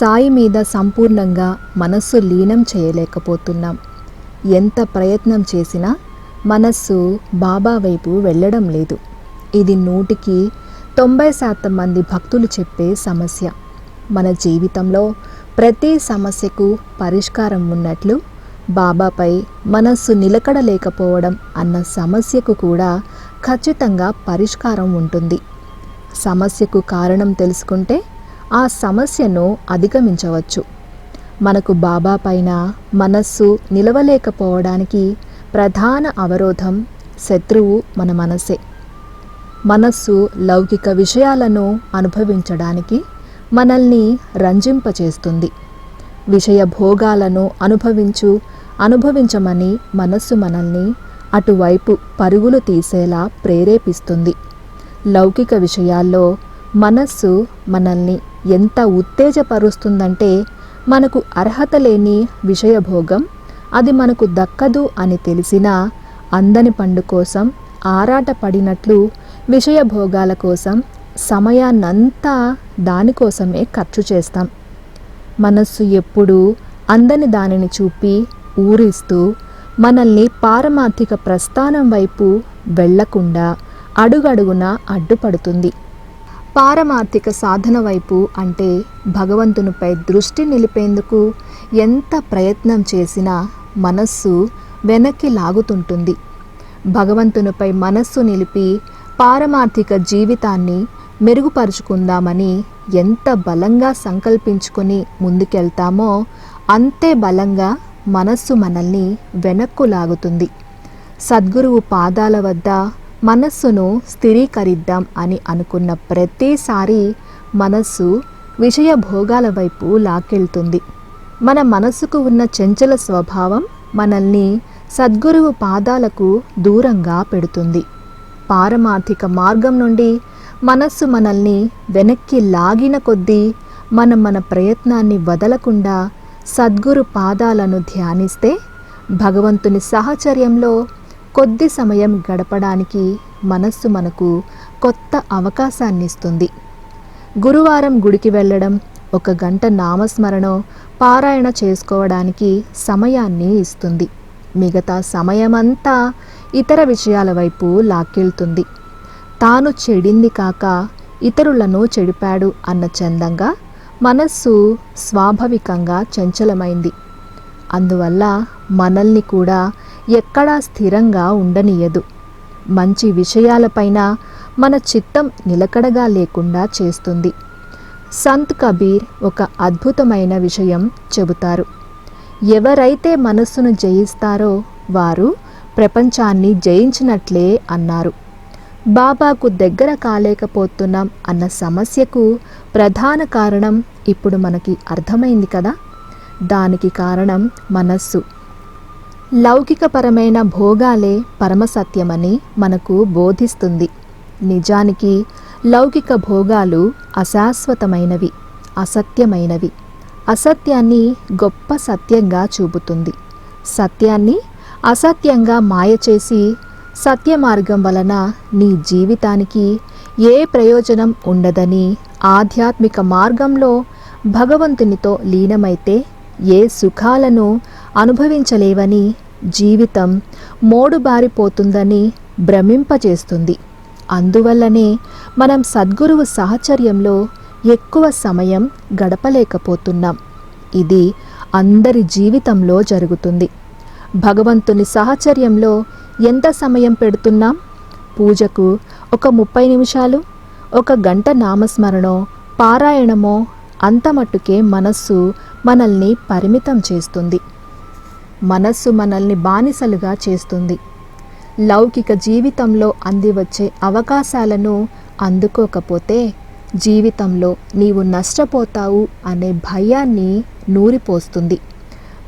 సాయి మీద సంపూర్ణంగా మనస్సు లీనం చేయలేకపోతున్నాం. ఎంత ప్రయత్నం చేసినా మనస్సు బాబా వైపు వెళ్ళడం లేదు. ఇది నూటికి తొంభై శాతం మంది భక్తులు చెప్పే సమస్య. మన జీవితంలో ప్రతి సమస్యకు పరిష్కారం ఉన్నట్లు బాబాపై మనస్సు నిలకడలేకపోవడం అన్న సమస్యకు కూడా ఖచ్చితంగా పరిష్కారం ఉంటుంది. సమస్యకు కారణం తెలుసుకుంటే ఆ సమస్యను అధిగమించవచ్చు. మనకు బాబా పైన మనస్సు నిలవలేకపోవడానికి ప్రధాన అవరోధం శత్రువు మన మనసే. మనస్సు లౌకిక విషయాలను అనుభవించడానికి మనల్ని రంజింపచేస్తుంది. విషయ భోగాలను అనుభవించు అనుభవించమని మనస్సు మనల్ని అటువైపు పరుగులు తీసేలా ప్రేరేపిస్తుంది. లౌకిక విషయాల్లో మనస్సు మనల్ని ఎంత ఉత్తేజపరుస్తుందంటే మనకు అర్హత లేని విషయభోగం అది మనకు దక్కదు అని తెలిసినా అందని పండు కోసం ఆరాటపడినట్లు విషయభోగాల కోసం సమయాన్నంతా దానికోసమే ఖర్చు చేస్తాం. మనస్సు ఎప్పుడూ అందని దానిని చూపి ఊరిస్తూ మనల్ని పారమార్థిక ప్రస్థానం వైపు వెళ్ళకుండా అడుగడుగున అడ్డుపడుతుంది. పారమార్థిక సాధన వైపు అంటే భగవంతునిపై దృష్టి నిలిపేందుకు ఎంత ప్రయత్నం చేసినా మనస్సు వెనక్కి లాగుతుంటుంది. భగవంతునిపై మనస్సు నిలిపి పారమార్థిక జీవితాన్ని మెరుగుపరుచుకుందామని ఎంత బలంగా సంకల్పించుకొని ముందుకెళ్తామో అంతే బలంగా మనస్సు మనల్ని వెనక్కు లాగుతుంది. సద్గురువు పాదాల వద్ద మనస్సును స్థిరీకరిద్దాం అని అనుకున్న ప్రతిసారి మనస్సు విషయ భోగాల వైపు లాక్కెళ్తుంది. మన మనస్సుకు ఉన్న చెంచల స్వభావం మనల్ని సద్గురువు పాదాలకు దూరంగా పెడుతుంది. పారమార్థిక మార్గం నుండి మనస్సు మనల్ని వెనక్కి లాగిన కొద్దీ మనం మన ప్రయత్నాన్ని వదలకుండా సద్గురు పాదాలను ధ్యానిస్తే భగవంతుని సాహచర్యంలో కొద్ది సమయం గడపడానికి మనస్సు మనకు కొత్త అవకాశాన్ని ఇస్తుంది గురువారం గుడికి వెళ్ళడం ఒక గంట నామస్మరణం పారాయణ చేసుకోవడానికి సమయాన్ని ఇస్తుంది. మిగతా సమయమంతా ఇతర విషయాల వైపు లాక్కెళ్తుంది. తాను చెడింది కాక ఇతరులను చెడిపాడు అన్న చందంగా మనస్సు స్వాభావికంగా చంచలమైంది. అందువల్ల మనల్ని కూడా ఎక్కడా స్థిరంగా ఉండనీయదు. మంచి విషయాలపైన మన చిత్తం నిలకడగా లేకుండా చేస్తుంది. సంత్ కబీర్ ఒక అద్భుతమైన విషయం చెబుతారు. ఎవరైతే మనస్సును జయిస్తారో వారు ప్రపంచాన్ని జయించినట్లే అన్నారు. బాబాకు దగ్గర కాలేకపోతున్నాం అన్న సమస్యకు ప్రధాన కారణం ఇప్పుడు మనకి అర్థమైంది కదా? దానికి కారణం మనస్సు. లౌకికపరమైన భోగాలే పరమసత్యమని మనకు బోధిస్తుంది. నిజానికి లౌకిక భోగాలు అశాశ్వతమైనవి అసత్యమైనవి. అసత్యాన్ని గొప్ప సత్యంగా చూపుతుంది. సత్యాన్ని అసత్యంగా మాయ చేసి సత్య మార్గం వలన నీ జీవితానికి ఏ ప్రయోజనం ఉండదని ఆధ్యాత్మిక మార్గంలో భగవంతునితో లీనమైతే ఏ సుఖాలను అనుభవించలేవని జీవితం మోడుబారిపోతుందని భ్రమింపజేస్తుంది. అందువల్లనే మనం సద్గురువు సాహచర్యంలో ఎక్కువ సమయం గడపలేకపోతున్నాం. ఇది అందరి జీవితంలో జరుగుతుంది. భగవంతుని సాహచర్యంలో ఎంత సమయం పెడుతున్నాం? పూజకు ఒక ముప్పై నిమిషాలు ఒక గంట నామస్మరణో పారాయణమో అంతమట్టుకే మనస్సు మనల్ని పరిమితం చేస్తుంది. మనస్సు మనల్ని బానిసలుగా చేస్తుంది. లౌకిక జీవితంలో అందివచ్చే అవకాశాలను అందుకోకపోతే జీవితంలో నీవు నష్టపోతావు అనే భయాన్ని నూరిపోస్తుంది.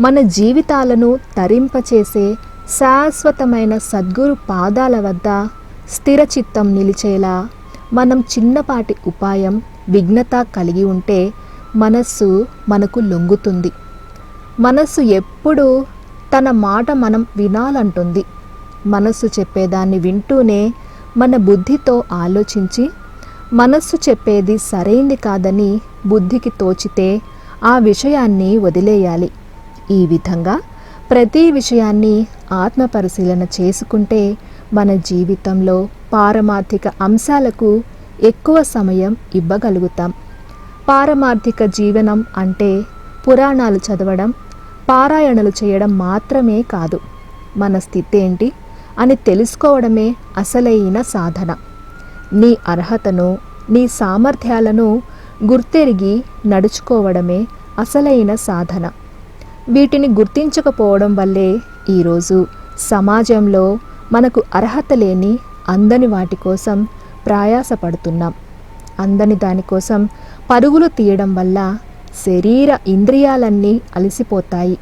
మన జీవితాలను తరింపచేసే శాశ్వతమైన సద్గురు పాదాల వద్ద స్థిరచిత్తం నిలిచేలా మనం చిన్నపాటి ఉపాయం విఘ్నత కలిగి ఉంటే మనస్సు మనకు లొంగుతుంది. మనస్సు ఎప్పుడూ తన మాట మనం వినాలంటుంది. మనస్సు చెప్పేదాన్ని వింటూనే మన బుద్ధితో ఆలోచించి మనస్సు చెప్పేది సరైంది కాదని బుద్ధికి తోచితే ఆ విషయాన్ని వదిలేయాలి. ఈ విధంగా ప్రతి విషయాన్ని ఆత్మపరిశీలన చేసుకుంటే మన జీవితంలో పారమార్థిక అంశాలకు ఎక్కువ సమయం ఇవ్వగలుగుతాం. పారమార్థిక జీవనం అంటే పురాణాలు చదవడం పారాయణలు చేయడం మాత్రమే కాదు. మన స్థితి ఏంటి? అని తెలుసుకోవడమే అసలైన సాధన. నీ అర్హతను నీ సామర్థ్యాలను గుర్తెరిగి నడుచుకోవడమే అసలైన సాధన. వీటిని గుర్తించకపోవడం వల్లే ఈరోజు సమాజంలో మనకు అర్హత లేని అందని వాటి కోసం ప్రయాసపడుతున్నాం. అందని దానికోసం పరుగులు తీయడం వల్ల శరీర ఇంద్రియాలన్నీ అలసిపోతాయి.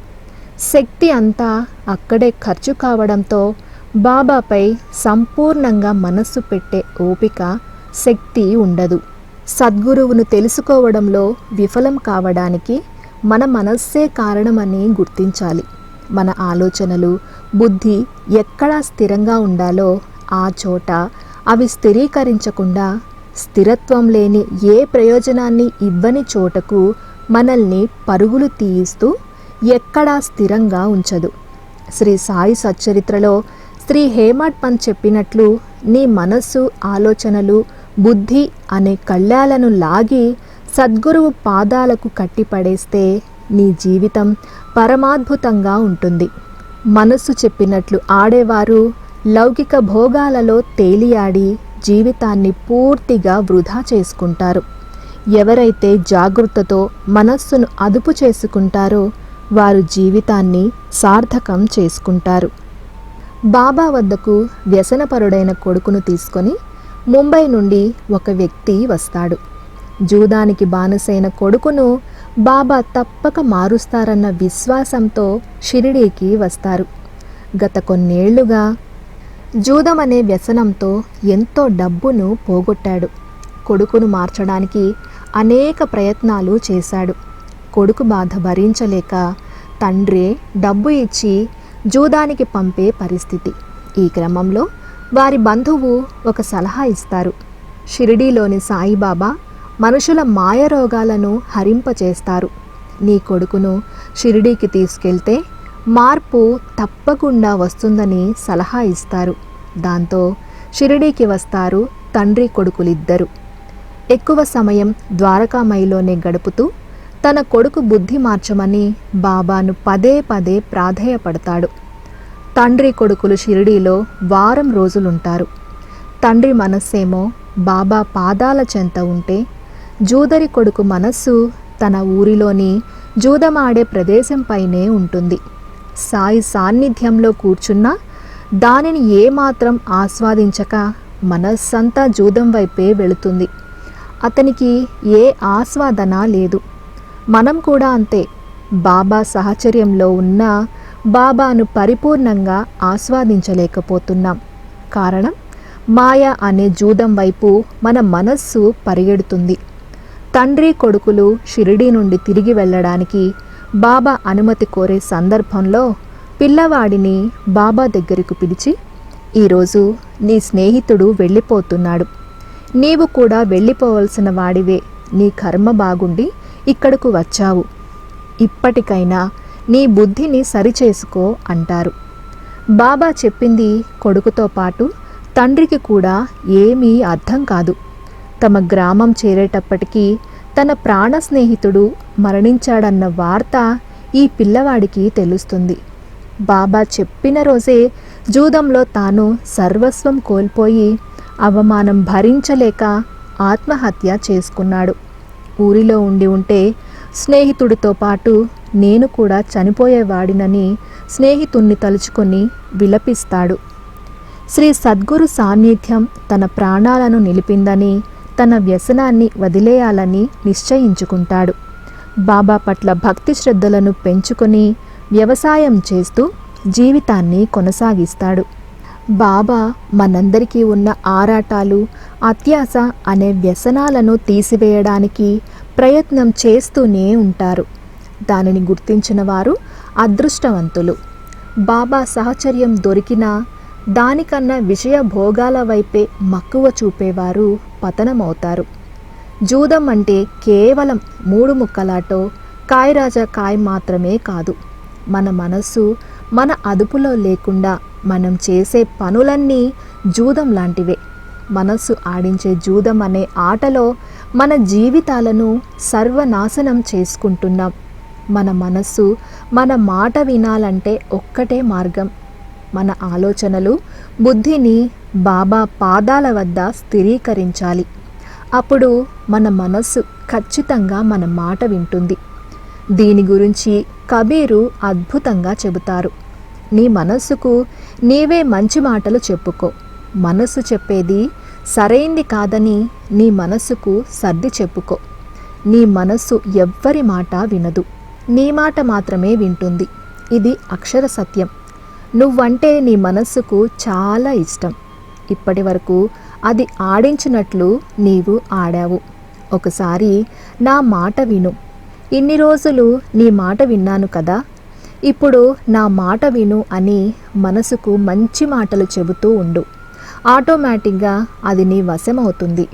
శక్తి అంతా అక్కడే ఖర్చు కావడంతో బాబాపై సంపూర్ణంగా మనస్సు పెట్టే ఓపిక శక్తి ఉండదు. సద్గురువును తెలుసుకోవడంలో విఫలం కావడానికి మన మనస్సే కారణమని గుర్తించాలి. మన ఆలోచనలు బుద్ధి ఎక్కడ స్థిరంగా ఉండాలో ఆ చోట అవి స్థిరీకరించకుండా స్థిరత్వం లేని ఏ ప్రయోజనాన్ని ఇవ్వని చోటకు మనల్ని పరుగులు తీయిస్తూ ఎక్కడా స్థిరంగా ఉంచదు. శ్రీ సాయి సచ్చరిత్రలో శ్రీ హేమట్ పంత్ చెప్పినట్లు నీ మనస్సు ఆలోచనలు బుద్ధి అనే కళ్యాలను లాగి సద్గురువు పాదాలకు కట్టిపడేస్తే నీ జీవితం పరమాద్భుతంగా ఉంటుంది. మనస్సు చెప్పినట్లు ఆడేవారు లౌకిక భోగాలలో తేలియాడి జీవితాన్ని పూర్తిగా వృధా చేసుకుంటారు. ఎవరైతే జాగృతతో మనస్సును అదుపు చేసుకుంటారో వారు జీవితాన్ని సార్థకం చేసుకుంటారు. బాబా వద్దకు వ్యసనపరుడైన కొడుకును తీసుకొని ముంబై నుండి ఒక వ్యక్తి వస్తాడు. జూదానికి బానిసైన కొడుకును బాబా తప్పక మారుస్తారన్న విశ్వాసంతో షిరిడీకి వస్తారు. గత కొన్నేళ్ళుగా జూదం అనే వ్యసనంతో ఎంతో డబ్బును పోగొట్టాడు. కొడుకును మార్చడానికి అనేక ప్రయత్నాలు చేశాడు. కొడుకు బాధ భరించలేక తండ్రే డబ్బు ఇచ్చి జూదానికి పంపే పరిస్థితి. ఈ క్రమంలో వారి బంధువు ఒక సలహా ఇస్తారు. షిరిడీలోని సాయిబాబా మనుషుల మాయ రోగాలను హరింపచేస్తారు. నీ కొడుకును షిరిడీకి తీసుకెళ్తే మార్పు తప్పకుండా వస్తుందని సలహా ఇస్తారు. దాంతో షిరిడీకి వస్తారు తండ్రి కొడుకులిద్దరు. ఎక్కువ సమయం ద్వారకామయిలోనే గడుపుతూ తన కొడుకు బుద్ధి మార్చమని బాబాను పదే పదే ప్రాధేయపడతాడు. తండ్రి కొడుకులు షిరిడీలో వారం రోజులుంటారు. తండ్రి మనస్సేమో బాబా పాదాల చెంత ఉంటే జూదరి కొడుకు మనస్సు తన ఊరిలోని జూదమాడే ప్రదేశంపైనే ఉంటుంది. సాయి సాన్నిధ్యంలో కూర్చున్నా దానిని ఏమాత్రం ఆస్వాదించక మనస్సంతా జూదం వైపే వెళుతుంది. అతనికి ఏ ఆస్వాదన లేదు. మనం కూడా అంతే. బాబా సహచర్యంలో ఉన్న బాబాను పరిపూర్ణంగా ఆస్వాదించలేకపోతున్నాం. కారణం మాయ అనే జూదం వైపు మన మనస్సు పరిగెడుతుంది. తండ్రి కొడుకులు షిరిడీ నుండి తిరిగి వెళ్ళడానికి బాబా అనుమతి కోరే సందర్భంలో పిల్లవాడిని బాబా దగ్గరకు పిలిచి ఈరోజు నీ స్నేహితుడు వెళ్ళిపోతున్నాడు. నీవు కూడా వెళ్ళిపోవలసిన వాడివే. నీ కర్మ బాగుండి ఇక్కడకు వచ్చావు. ఇప్పటికైనా నీ బుద్ధిని సరిచేసుకో అంటారు. బాబా చెప్పింది కొడుకుతో పాటు తండ్రికి కూడా ఏమీ అర్థం కాదు. తమ గ్రామం చేరేటప్పటికీ తన ప్రాణ స్నేహితుడు మరణించాడన్న వార్త ఈ పిల్లవాడికి తెలుస్తుంది. బాబా చెప్పిన రోజే జూదంలో తాను సర్వస్వం కోల్పోయి అవమానం భరించలేక ఆత్మహత్య చేసుకున్నాడు. ఊరిలో ఉండి ఉంటే స్నేహితుడితో పాటు నేను కూడా చనిపోయేవాడినని స్నేహితుణ్ణి తలుచుకొని విలపిస్తాడు. శ్రీ సద్గురు సాన్నిధ్యం తన ప్రాణాలను నిలిపిందని తన వ్యసనాన్ని వదిలేయాలని నిశ్చయించుకుంటాడు. బాబా పట్ల భక్తి శ్రద్ధలను పెంచుకొని వ్యవసాయం చేస్తూ జీవితాన్ని కొనసాగిస్తాడు. బాబా మనందరికీ ఉన్న ఆరాటాలు అత్యాస అనే వ్యసనాలను తీసివేయడానికి ప్రయత్నం చేస్తూనే ఉంటారు. దానిని గుర్తించిన వారు అదృష్టవంతులు. బాబా సహచర్యం దొరికినా దానికన్నా విషయ భోగాల వైపే మక్కువ చూపేవారు పతనమవుతారు. జూదం అంటే కేవలం మూడు ముక్కలాటో కాయరాజా కాయ్ మాత్రమే కాదు. మన మనస్సు మన అదుపులో లేకుండా మనం చేసే పనులన్నీ జూదం లాంటివే. మనస్సు ఆడించే జూదం అనే ఆటలో మన జీవితాలను సర్వనాశనం చేసుకుంటున్నాం. మన మనస్సు మన మాట వినాలంటే ఒక్కటే మార్గం. మన ఆలోచనలు బుద్ధిని బాబా పాదాల వద్ద స్థిరీకరించాలి. అప్పుడు మన మనస్సు ఖచ్చితంగా మన మాట వింటుంది. దీని గురించి కబీరు అద్భుతంగా చెబుతారు. నీ మనస్సుకు నీవే మంచి మాటలు చెప్పుకో. మనస్సు చెప్పేది సరైంది కాదని నీ మనస్సుకు సర్ది చెప్పుకో. నీ మనస్సు ఎవ్వరి మాట వినదు. నీ మాట మాత్రమే వింటుంది. ఇది అక్షర సత్యం. నువ్వంటే నీ మనస్సుకు చాలా ఇష్టం. ఇప్పటి వరకు అది ఆడించినట్లు నీవు ఆడావు. ఒకసారి నా మాట విను. ఇన్ని రోజులు నీ మాట విన్నాను కదా? ఇప్పుడు నా మాట విను అని మనసుకు మంచి మాటలు చెబుతూ ఉండు. ఆటోమేటిక్గా అది నీ వశమవుతుంది.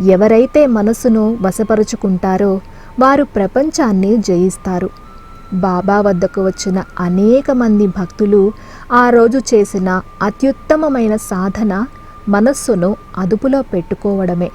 ఎవరైతే మనసును వశపరుచుకుంటారో వారు ప్రపంచాన్ని జయిస్తారు. బాబా వద్దకు వచ్చిన అనేక మంది భక్తులు ఆ రోజు చేసిన అత్యుత్తమమైన సాధన మనస్సును అదుపులో పెట్టుకోవడమే.